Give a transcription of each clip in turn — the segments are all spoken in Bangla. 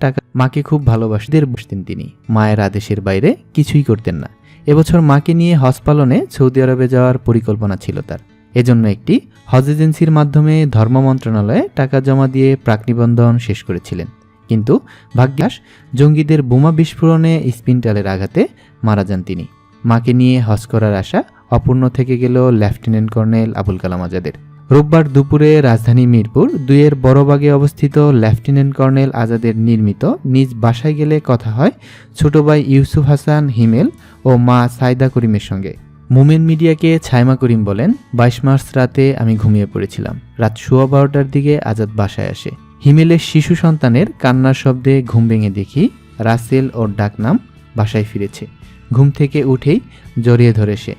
টাকা মাকে খুব ভালোবাসতেন। বসতেন তিনি। মায়ের আদেশের বাইরে কিছুই করতেন না। এবছর মাকে নিয়ে হজ পালনে সৌদি আরবে যাওয়ার পরিকল্পনা ছিল তার। এজন্য একটি হজ এজেন্সির মাধ্যমে ধর্ম মন্ত্রণালয়ে টাকা জমা দিয়ে প্রাক নিবন্ধন শেষ করেছিলেন। কিন্তু ভাগ্যাস জঙ্গিদের বোমা বিস্ফোরণে স্পিনটালের আঘাতে মারা যান তিনি। মাকে নিয়ে হজ করার আশা অপূর্ণ থেকে গেল লেফটেন্যান্ট কর্নেল আবুল কালাম আজাদের। রোববার দুপুরে রাজধানী মিরপুর দুইয়ের বড়বাগে অবস্থিত লেফটেন্যান্ট কর্নেল আজাদের নির্মিত নিজ বাসায় গেলে কথা হয় ছোট ভাই ইউসুফ হাসান হিমেল ও মা সাইদা করিমের সঙ্গে। মুমেন মিডিয়াকে ছাইমা করিম বলেন, বাইশ মার্চ রাতে আমি ঘুমিয়ে পড়েছিলাম। রাত সোয়া বারোটার দিকে আজাদ বাসায় আসে। হিমেলের শিশু সন্তানের কান্নার শব্দে ঘুম ভেঙে দেখি রাসেল ওর ডাকনাম বাসায় ফিরেছে। ঘুম থেকে উঠেই জড়িয়ে ধরে সে।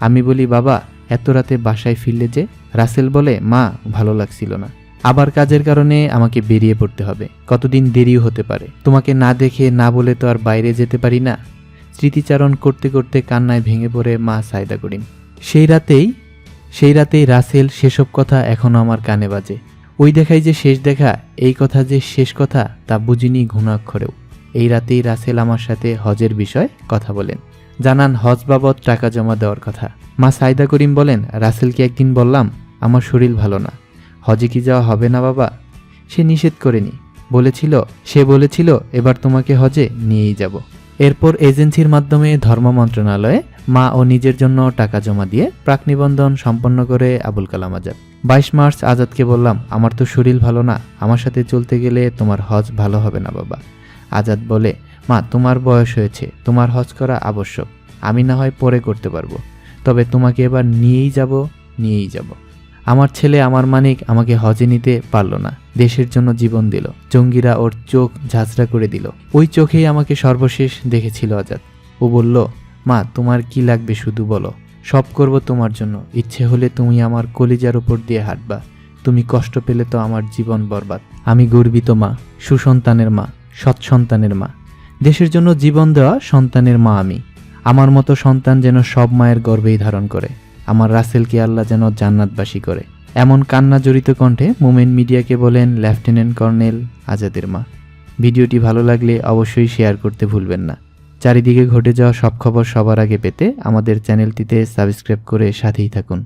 আমি বলি, বাবা, এত রাতে বাসায় ফিরলে যে রাসেল বলে, মা, ভালো লাগছিল না। আবার কাজের কারণে আমাকে বেরিয়ে পড়তে হবে। কতদিন দেরিও হতে পারে। তোমাকে না দেখে না বলে তো আর বাইরে যেতে পারি না? স্মৃতিচারণ করতে করতে কান্নায় ভেঙে পড়ে মা সাইদা করিম। সেই রাতেই সেই রাতেই রাসেল সেসব কথা এখনও আমার কানে বাজে। ওই দেখাই যে শেষ দেখা, এই কথা যে শেষ কথা, তা বুঝিনি ঘুণাক্ষরেও। এই রাতেই রাসেল আমার সাথে হজের বিষয় কথা বলেন। জানান, হজ বাবদ টাকা জমা দেওয়ার কথা। মা সাইদা করিম বলেন, রাসেলকে একদিন বললাম, আমার শরীর ভালো না। হজে কি যাওয়া হবে না, বাবা? সে নিষেধ করেনি। বলেছিল, সে বলেছিল, এবার তোমাকে হজে নিয়েই যাব। এরপর এজেন্সির মাধ্যমে ধর্ম মন্ত্রণালয়ে মা ও নিজের জন্য টাকা জমা দিয়ে প্রাক নিবন্ধন সম্পন্ন করে আবুল কালাম আজাদ। বাইশ মার্চ আজাদকে বললাম, আমার তো শরীর ভালো না। আমার সাথে চলতে গেলে তোমার হজ ভালো হবে না, বাবা। আজাদ বলে মা, তোমার বয়স হয়েছে, তোমার হজ করা আবশ্যক, আমি না হয় পরে করতে পারব। তবে তোমাকে এবার নিয়েই যাব নিয়েই যাব। আমার ছেলে আমার মানিক আমাকে হজে নিতে পারল না, দেশের জন্য জীবন দিল, জঙ্গিরা ওর চোখ ঝাঁঝরা করে দিল। ওই চোখেই আমাকে সর্বশেষ দেখেছিল আজাদ। ও বলল, মা, তোমার কি লাগবে শুধু বলো। সব করব তোমার জন্য। ইচ্ছে হলে তুমি আমার কলিজার উপর দিয়ে হাঁটবা। তুমি কষ্ট পেলে তো আমার জীবন বরবাদ। আমি গর্বিত মা, সুসন্তানের মা সৎ সন্তানের মা। দেশের জন্য জীবন দেওয়া সন্তানের মা আমি। আমার মতো সন্তান যেন সব মায়ের গর্বেই ধারণ করে। আমার রাসেলকে আল্লাহ যেন জান্নাতবাসী করে। এমন কান্না জড়িত কণ্ঠে মোমেন মিডিয়াকে বলেন লেফটেন্যান্ট কর্নেল আজাদের মা। ভিডিওটি ভালো লাগলে অবশ্যই শেয়ার করতে ভুলবেন না। চারিদিকে ঘটে যাওয়া সব খবর সবার আগে পেতে আমাদের চ্যানেলটিতে সাবস্ক্রাইব করে সাথেই থাকুন।